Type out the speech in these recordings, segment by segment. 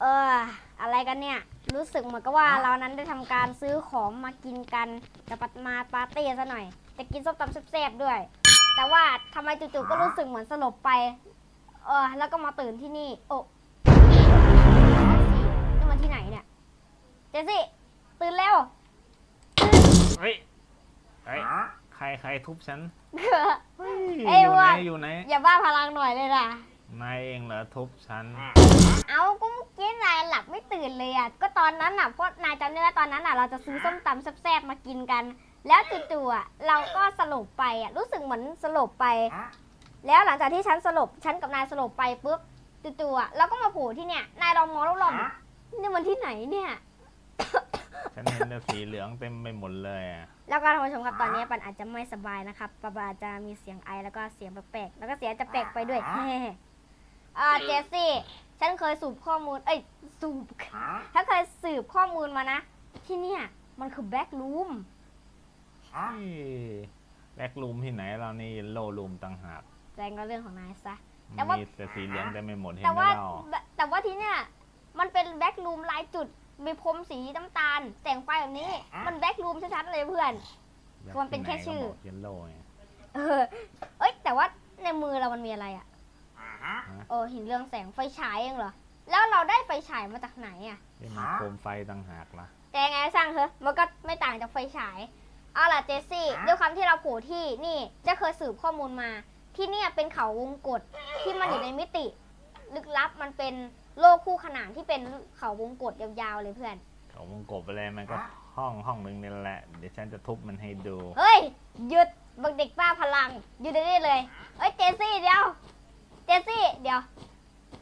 เออ อะไรกันเนี่ย รู้สึกเหมือนกับว่าเรานั้นได้ทำการซื้อของมากินกันจะปัดมาปาร์ตี้ซะหน่อย จะกินส้มตำแซ่บๆด้วย แต่ว่าทำไมจู่ๆก็รู้สึกเหมือนสลบไป เออ แล้วก็มาตื่นที่นี่ โอ้นี่มันที่ไหนเนี่ย เจสซี่ตื่นเร็ว เฮ้ยเฮ้ยใครใครทุบฉันเฮ้ยเอ้ยอยู่ไหนว่า อยู่ไหนอย่าบ้าพลังหน่อยเลยนะนายเองเหรอทุบฉัน เอาก็เมื่อกี้นายหลับไม่ตื่นเลยอะ ก็ตอนนั้นอะเพราะนายจำได้ว่าตอนนั้นอะเราจะซื้อส้มตำแซ่บๆมากินกัน แล้วจู่ๆอะเราก็สลบไปอะรู้สึกเหมือนสลบไป แล้วหลังจากที่ฉันสลบฉันกับนายสลบไปปุ๊บจู่ๆอะเราก็มาโผล่ที่เนี่ยนายลองมองรอบๆนี่มันที่ไหนเนี่ย ฉันเห็นแต่สีเหลืองเต็มไปหมดเลยอะแล้วก็ท่านผู้ชมครับตอนนี้ปันอาจจะไม่สบายนะครับปันอาจจะมีเสียงไอแล้วก็เสียงแปลกๆแล้วก็เสียงจะแปลกไปด้วยอ่าเจสซี่ ฉันเคยสูบข้อมูล เอ้ยสูบถ้าเคยสืบข้อมูลมานะ ที่เนี่ยมันคือแบ็กรูมเฮ้ยแบ็กลูมที่ไหนเรานี่โลลูมต่างหากแจ้งก็เรื่องของนายซะ แต่ว่ามีแต่สีเหลืองเต็มไปหมดเห็นแต่ไหมว่าเราแต่ว่าที่เนี่ยมันเป็นแบ็กรูมลายจุด มีพรมสีน้ำตาลแสงไฟแบบนี้ มันแบ็กรูมชัดๆเลยเพื่อน มันเป็นแค่ชื่อ เยลโล่ไง เออเอ้ยแต่ว่าในมือเรามันมีอะไรอะ เออเห็นเรื่องแสงไฟฉายเองเหรอ แล้วเราได้ไฟฉายมาจากไหนอะที่มันโคมไฟต่างหากล่ะ แต่ยังไงก็ช่างเถอะมันก็ไม่ต่างจากไฟฉาย เอาล่ะเจสซี่ด้วยความที่เราโผล่ที่นี่จะเคยสืบข้อมูลมา ที่เนี่ยเป็นเขาวงกฏที่มันอยู่ในมิติ ลึกลับมันเป็นโลกคู่ขนานที่เป็นเขาวงกฏยาวๆเลยเพื่อน เขาวงกบอะไรมันก็ห้องห้องหนึ่งนี่แหละ เดี๋ยวฉันจะทุบมันให้ดู เฮ้ยหยุดบักเด็กป้าพลังหยุดเดี๋ยวนี้เลยเอ้ยเจสซี่เดี๋ยว เจสซี่ เดี๋ยว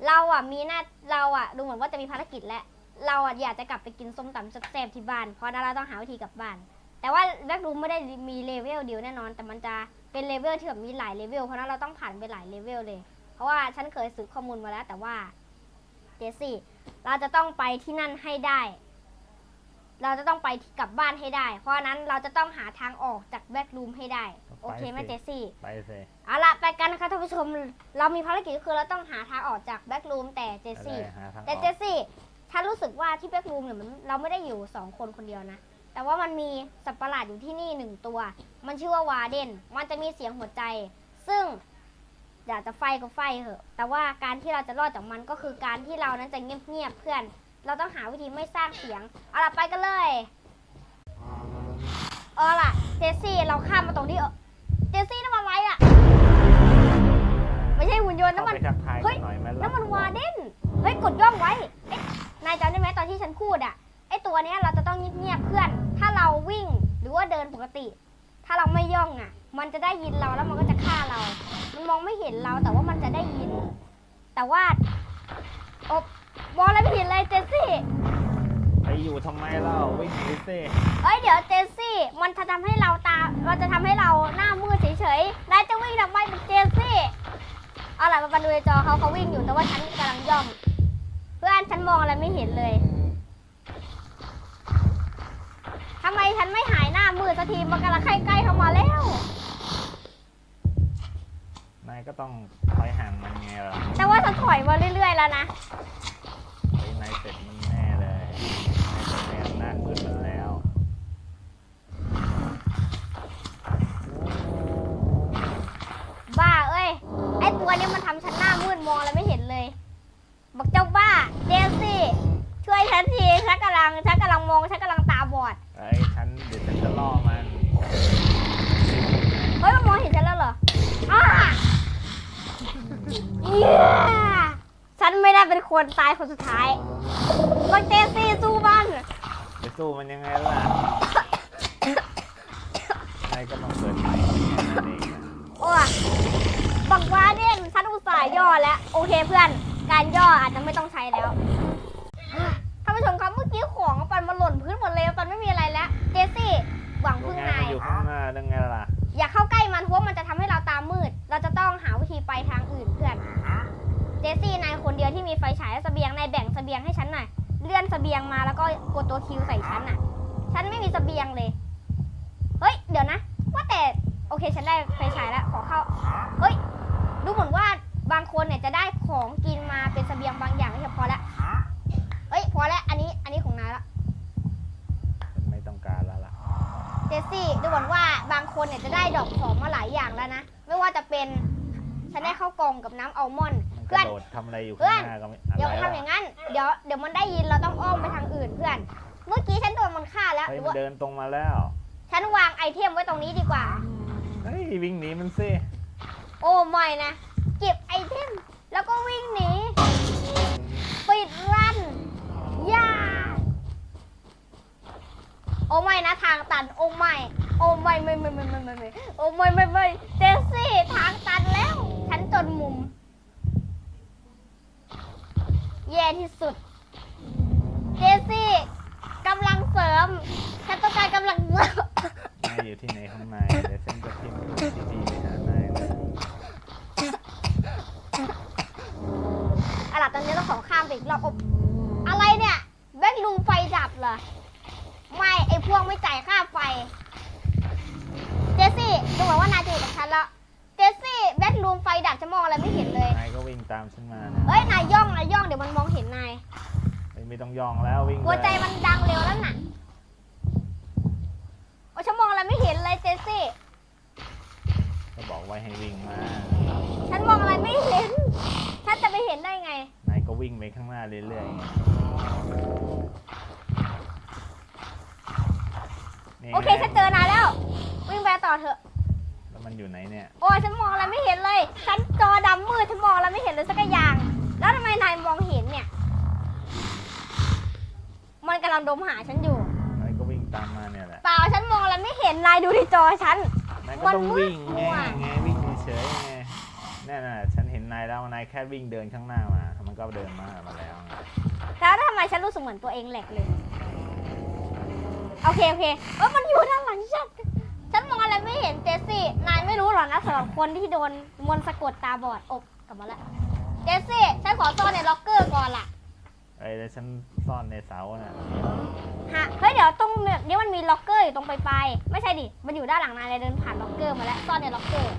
เราอะมีหน้าเราอะดูเหมือนว่าจะมีภารกิจแล้วเราอะอยากจะกลับไปกินส้มตำแซ่บๆที่บ้าน เพราะนั้นเราต้องหาวิธีกลับบ้าน แต่ว่าแบ็กรูมไม่ได้มีเลเวลเดียวแน่นอน แต่มันจะเป็นเลเวลที่แบบมีหลายเลเวล เพราะนั้นเราต้องผ่านไปหลายเลเวลเลย เพราะว่าฉันเคยสืบข้อมูลมาแล้ว แต่ว่าเจสซี่ เราจะต้องไปที่นั่นให้ได้ เราจะต้องไปที่กลับบ้านให้ได้ เพราะฉะนั้นเราจะต้องหาทางออกจากแบ็กรูมให้ได้ โอเคไหมเจสซี่ ไปสิเอาละไปกันนะคะท่านผู้ชม เรามีภารกิจก็คือเราต้องหาทางออกจากแบ็กรูมแต่เจสซี่ไปเลยหาทางอแต่อกเจสซี่ฉันรู้สึกว่าที่แบ็กรูมเนี่ยมันเราไม่ได้อยู่สองคนคนเดียวนะ แต่ว่ามันมีสัตว์ประหลาดอยู่ที่นี่หนึ่งตัว มันชื่อว่าวาเดน มันจะมีเสียงหัวใจ ซึ่ง อยากจะไฟก็ไฟเถอะ แต่ว่าการที่เราจะรอดจากมันก็คือการที่เรานั้นจะเงียบๆเพื่อน เราต้องหาวิธีไม่สร้างเสียง เอาล่ะไปกันเลย เอาล่ะเจสซี่เราข้ามมาตรงนี้ เออเจสซี่นั่นมันอะไรอะไม่ใช่หุ่นยนต์นั่เข้านมันไปทักทายเฮ้กัยนหน่อยไหมนั่ล่ะนมันวาเดนเฮ้ยกดย่องไว้เอ๊ะนายจำได้ไหมตอนที่ฉันพูดอะไอตัวเนี้ยเราจะต้องเงียบๆเพื่อน ถ้าเราวิ่งหรือว่าเดินปกติ ถ้าเราไม่ย่องอะมันจะได้ยินเราแล้วมันก็จะฆ่าเรา มันมองไม่เห็นเราแต่ว่ามันจะได้ยิน แต่ว่าโอบมองอะไรไม่เห็นเลยเจสซี่ไป อยู่ทำไมเล่าวิ่งหนีสิเอ้ยเดี๋ยวเจสซี่ มันจะทำให้เราตาเราจะทำให้เราหน้ามืดเฉยๆนายจะวิ่งทำไมเป็นเจสซี่เอาล่ะมาดูในจอเขาเขาวิ่งอยู่แต่ว่าฉันกำลังย่อง เพื่อนฉันมองอะไรไม่เห็นเลยทำไมฉันไม่หายหน้ามืดสักทีมันกำลังใกล้ๆเข้ามาแล้ว นายก็ต้องถอยห่างมันไงล่ะแต่ว่าฉันถอยมาเรื่อยๆแล้วนะไอ้นายเสร็จมัน มืดมันแล้วบ้าเอ้ย ไอตัวนี้มันทำฉันหน้ามืดมองอะไรไม่เห็นเลย บอกเจ้าบ้าเจสซี่ช่วยฉันทีฉันกำลังฉันกำลังมองฉันกำลังตาบอดไอ้ยฉันเดี๋ยวฉันจะล่อมันเฮ้ยมันมองเห็นฉันแล้วเหรออ้าเหี้ยฉันไม่ได้เป็นคนตายคนสุดท้ายบอกเจสซี่สู้มันไป สู้มันยังไงล่ะนายก็ต้องเปิดไฟแค่นั้นเองอะโอ้ยบอกว่าเนี่ยฉันอุตส่าห์ย่อแล้ว โอเคเพื่อน การย่ออาจจะไม่ต้องใช้แล้วท่านผู้ชมครับเมื่อกี้ของปันมาหล่นพื้นหมดเลยปันไม่มีอะไรแล้ว เจสซี่หวังดูพึ่งไงนามันยอยู่ข้างหน้าดังไงล่ะ อย่าเข้าใกล้มันเพราะว่ามันจะทำให้เราตามืด เราจะต้องหาวิธีไปทางอื่นเพื่อน เจสซี่นายคนเดียวที่มีไฟฉายและเสบียงนายแบ่งเสบียงให้ฉันหน่อย เลื่อนสเสบียงมาแล้วก็กดตัวคิวใส่ฉันอะฉันไม่มีสเสบียงเลย เฮ้ย เดี๋ยวนะ ว่าแต่โอเคฉันได้ไฟฉายแล้วขอเข้า เฮ้ย ดูเหมือนว่าบางคนเนี่ยจะได้ของกินมาเป็นสเสบียงบางอย่างเฉพาะแล้วเฮ้ยพอแล้วอันนี้อันนี้ของนายละไม่ต้องการแล้วล่ะเจสซี่ดูเหมือนว่าบางคนเนี่ยจะได้ดอกของมาหลายอย่างแล้วนะไม่ว่าจะเป็นฉันได้ข้าวกล่องกับน้ำอัลมอนด์ กเพื่อระนโดดทำอะไรอยู่เพื่ข้าอนงหน้าก็ไม่อะไรเดี๋ยววะทำอย่างนั้น เดี๋ยวเดี๋ยวมันได้ยินเราต้องอ้อมไปทางอื่นเพื่อน เมื่อกี้ฉันโดนมันฆ่าแล้วเฮ้หยรือมันว่าเดินตรงมาแล้วฉันวางไอเทมไว้ตรงนี้ดีกว่า เฮ้ยวิ่งหนีมันสิโอ้ไม่นะ เก็บไอเทมแล้วก็วิ่งหนีปิดรันย่าโอ้ไม่นะทางตันโอ้ไม่โอ้ไม่ไม่ไม่ไม่ไม่ไม่ไม่โอ้ไม่ไม่ไม่เจสซี่ทางตันแล้ว ฉันจนมุม แย่ที่สุด เจสซี่กำลังเสริมฉันต้องการกำลังเสริมนายอยู่ที่ไหนข้างในเดี๋ยวฉันจะพิมพ์ทีพีไปหานายนะอะล่ะตอนนี้ต้องขอข้ามไปอีกรอบอบอะไรเนี่ยแบ็คลูมไฟดับเหรอ ไม่ไอพวกไม่จ่ายค่าไฟ เจสซี่ดูเหมือนว่านายจะอยู่กับฉันแล้ว เจสซี่แบ็คลูมไฟดับจะมองอะไรไม่เห็นเลย นายก็วิ่งตามฉันมานะเอ้ยนายย่องนายย่องเดี๋ยวมันมองเห็นนายเฮ้ยไม่ต้องย่องแล้ววิ่งหัวใจเลยมันดังเร็วแล้วน่ะโอ้ฉันมองอะไรไม่เห็นเลยเจสซี่ ก็บอกไว้ให้วิ่งมา ฉันมองอะไรไม่เห็น ฉันจะไปเห็นได้ไง นายก็วิ่งไปข้างหน้าเรื่อยๆไงนี่ไงโอเคฉันเจอนายแล้ว วิ่งไปต่อเถอะแล้ว มันอยู่ไหนเนี่ย โอ้ยฉันมองอะไรไม่เห็นเลย ฉันจอดำมืดฉันมองอะไรไม่เห็นเลยสักอย่าง แล้วทำไมนายมองเห็นเนี่ย มันกำลังดมหาฉันอยู่ นายก็วิ่งตามมาเนี่ยแหละ เปล่าฉันมองอะไรไม่เห็นนายดูที่จอฉัน นายก็ต้องวิ่งไงมันมืดไงวิ่งเฉยๆไงแน่น่ะฉันเห็นนายแล้วนายแค่วิ่งเดินข้างหน้ามา มันก็เดินมามาแล้วไงแล้วทำไมฉันรู้สึกเหมือนตัวเองแหลกเลย โอเคโอเคเออมันอยู่ด้านหลังฉัน ฉันมองอะไรไม่เห็นเจสซี่ นายไม่รู้หรอกนะสำหรับคนที่โดนมนต์สะกดตาบอดอบกลับมาแล้วเจสซี่ ฉันขอซ่อนในล็อกเกอร์ก่อนล่ะไอ้แล้วฉันซ่อนในเสาน่ะฮะเฮ้ยเดี๋ยวตรงเนี่ยนี่มันมีล็อกเกอร์อยู่ตรงปลายๆไม่ใช่ดิ มันอยู่ด้านหลังนายเลยเดินผ่านล็อกเกอร์มาแล้วซ่อนในล็อกเกอร์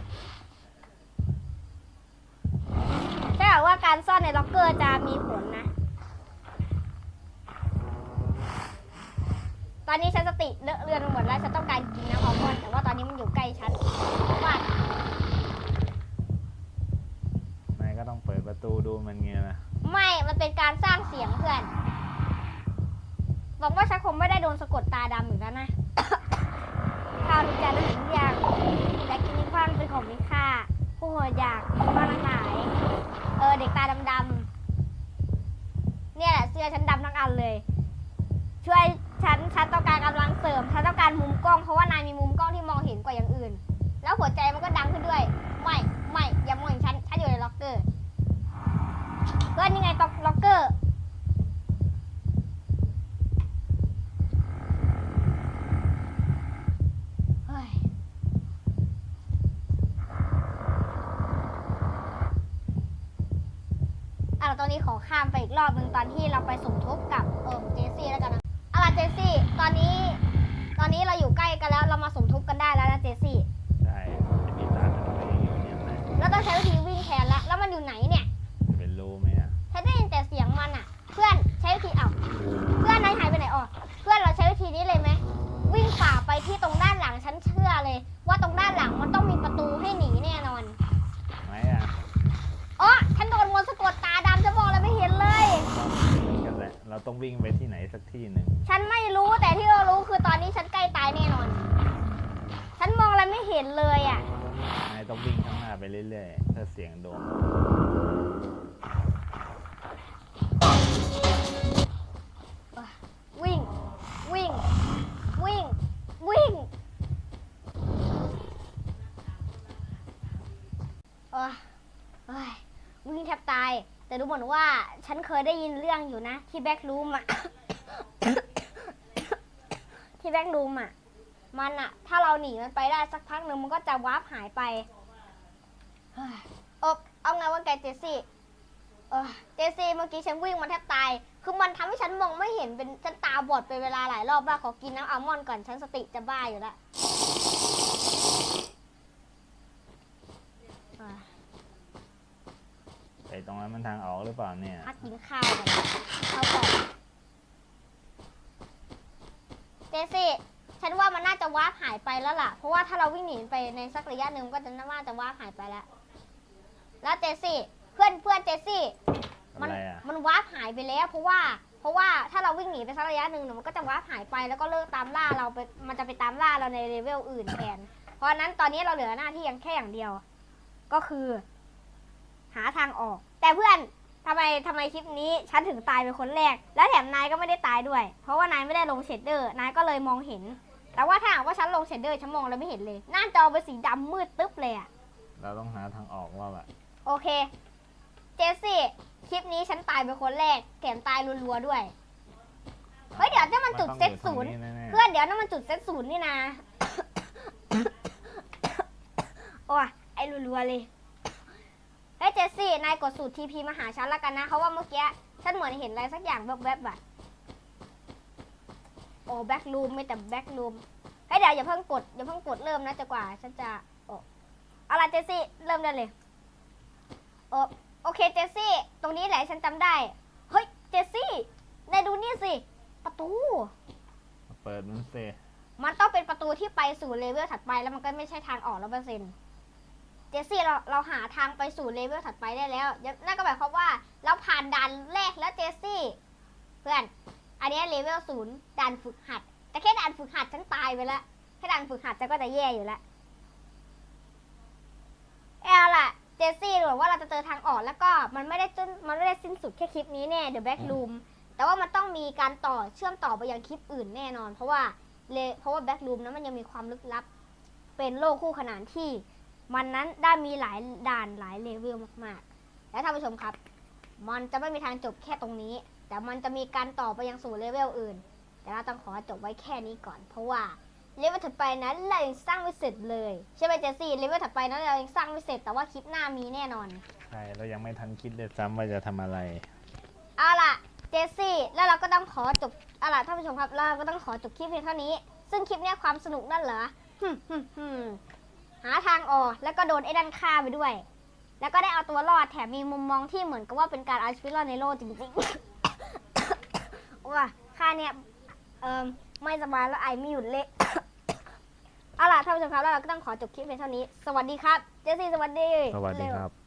ใช่หรอว่าการซ่อนในล็อกเกอร์จะมีผลนะ ตอนนี้ฉันสติเลอะเลือนไปหมดแล้วฉันต้องการกินน้ำอัลมอนด์แต่ว่าตอนนี้มันอยู่ใกล้ฉันว่านายก็ต้องเปิดประตูดูมันไงนะ ไม่ มันเป็นการสร้างเสียงเพื่อนหวังว่าฉันคงไม่ได้ โดนสะกดตาดำอีกแล้วนะข้าวทุกจานอาหารทุกอย่างและกินที่ฟังเป็นของมีค่า ผู้หัวอยากบ้านทั้งหลาย เออเด็กตาดำๆเนี่ยแหละเสื้อฉันดำทั้งอันเลย ช่วยฉันฉันต้องการกำลังเสริมฉันต้องการมุมกล้องเพราะว่านายมีมุมกล้องที่มองเห็นกว่าอย่างอื่น แล้วหัวใจมันก็ดังขึ้นด้วย ไม่ไม่อย่ามองเห็นฉันฉันอยู่ในล็อกเกอร์เพื่อนยังไงตอกล็อกเกอร์ อะตอนนี้ขอข้ามไปอีกรอบหนึ่งตอนที่เราไปสมทบกับเอิมเจสซี่แล้วกันนะเอาล่ะเจสซี่ ตอนนี้ ตอนนี้เราอยู่ใกล้กันแล้วเรามาสมทบกันได้แล้วนะเจสซี่ ใช่จะมีตาเป็นอะไรอย่างเงี้ยนะแล้วต้องใช้วิธีวิ่งแทนแล้วแล้วมันอยู่ไหนเนี่ยจะเป็นรู้ไหมอะฉันได้ยินแต่เสียงมันอะ เพื่อน แต่ดูเหมือนว่าฉันเคยได้ยินเรื่องอยู่นะ ที่แบ็กรูมอะ ที่แบ็กรูมอะมันอะถ้าเราหนีมันไปได้สักพักหนึ่งมันก็จะวาร์ปหายไปเฮ้ยเออเอาไงว่าแกเจสซี่เออเจสซี่เมื่อกี้ฉันวิ่งมันแทบตาย คือมันทำให้ฉันมองไม่เห็นเป็นฉันตาบอดเป็นเวลาหลายรอบมากขอกินน้ำอัลมอนด์ก่อนฉันสติจะบ้าอยู่แล้วอะ ไอ้ ตรงนั้นมันทางออกหรือเปล่าเนี่ย พักกินข้าวก่อนข้าวก่อนเจสซี่ฉันว่ามันน่าจะจะวาร์ปหายไปแล้วล่ะ เพราะว่าถ้าเราวิ่งหนีไปในสักระยะหนึ่งก็จะน่าจะวาร์ปหายไปแล้ว แล้วเจสซี่เพื่อนเพื่อนเจสซี่ มัอะไรอะมันวาร์ปหายไปแล้ว เพราะว่า เพราะว่าถ้าเราวิ่งหนีไปสักระยะหนึ่งเนี่ยมันก็จะวาร์ปหายไปแล้วก็เลิกตามล่าเราไป มันจะไปตามล่าเราในเลเวลอื่นแทน เพราะฉะนั้นตอนนี้เราเหลือหน้าที่ยังแค่อย่างเดียว ก็คือ หาทางออก แต่เพื่อนทำไมทำไมคลิปนี้ฉันถึงตายเป็นคนแรก และแถมนายก็ไม่ได้ตายด้วย เพราะว่านายไม่ได้ลงเชดเดอร์นายก็เลยมองเห็น แต่ว่าถ้าหากว่าฉันลงเชดเดอร์ฉันมองแล้วไม่เห็นเลย หน้าจอเป็นสีดำมืดตึ๊บเลยอะเราต้องหาทางออกว่าแบบโอเค เจสซี่คลิปนี้ฉันตายเป็นคนแรกแถมตายรัวๆด้วย เฮ้ยเดี๋ยวนี่มันจุดเซตศูนย์มัต้องอทางแน่ๆเพื่อนเดี๋ยวนั่นมันจุดเซตศูนย์นี่นะโอ้ยไอ้รัวๆเลย เฮ้ยเจสซี่นายกดสูตรทีพีมาหาฉันแล้วกันนะเพราะว่าเมื่อกี้ฉันเหมือนเห็นอะไรสักอย่างแวบๆอะโอ้แบ็กลูมไม่แต่แบ็กลูมเฮ้ยเดี๋ยวอย่าเพิ่งกดอย่าเพิ่งกดเริ่มนะจะกว่าฉันจะโอ้เอาล่ะไรเจสซี่เริ่มได้เลยโอโอเคเจสซี่ตรงนี้แหละฉันจำได้เฮ้ยเจสซี่นายดูนี่สิประตู เปิดมันเซมันต้องเป็นประตูที่ไปสู่เลเวลถัดไปแล้วมันก็ไม่ใช่ทางออกร้อเปอร์เซ็นต์ เจสซี่เราเราหาทางไปสู่เลเวลถัดไปได้แล้ว นั่นก็หมายความว่าเราผ่านด่านแรกแล้วเจสซี่ เพื่อน อันนี้เลเวลศูนย์ด่านฝึกหัด แต่แค่ด่านฝึกหัดฉันตายไปแล้วแค่ด่านฝึกหัดฉันก็จะแย่อยู่แล้วเอาล่ะ เจสซี่หรือว่าเราจะเจอทางออกแล้วก็มันไม่ได้จนมันไม่ได้สิ้นสุดแค่คลิปนี้แน่ The Back Room แต่ว่ามันต้องมีการต่อเชื่อมต่อไปยังคลิปอื่นแน่นอน เพราะว่าเลเพราะว่าแบ็กลูมนั้นมันยังมีความลึกลับ เป็นโลกคู่ขนานที่ มันนั้นได้มีหลายด่านหลายเลเวลมากๆ และท่านผู้ชมครับ มันจะไม่มีทางจบแค่ตรงนี้ แต่มันจะมีการต่อไปยังสู่เลเวลอื่น แต่เราต้องขอจบไว้แค่นี้ก่อน เพราะว่าเลเวลถัดไปนั้นเรายังสร้างไม่เสร็จเลยใช่ไหมเจสซี่เลเวลถัดไปนั้นเรายังสร้างไม่เสร็จแต่ว่าคลิปหน้ามีแน่นอนใช่เรายังไม่ทันคิดเลยซ้ำว่าจะทำอะไร เอาล่ะเจสซี่แล้วเราก็ต้องขอจบเอาล่ะท่านผู้ชมครับเราก็ต้องขอจบคลิปเพียงเท่านี้ ซึ่งคลิปเนี้ยความสนุกนั่นเหรอหึ่มหึ่มหึ่ม หาทางออกแล้วก็โดนไอ้ดันฆ่าไปด้วย แล้วก็ได้เอาตัวรอดแถมมีมุมมองที่เหมือนกับว่าเป็นการเอาชีวิตรอดในโลกจริงๆว่าค่าเนี่ยเอ่อไม่สบายแล้วไอไม่หยุดเละเอาล่ะท่านผู้ชมครับแล้วเราก็ต้องขอจบคลิปเพียงเท่านี้ สวัสดีครับ เจสซี่สวัสดี สวัสดีครับ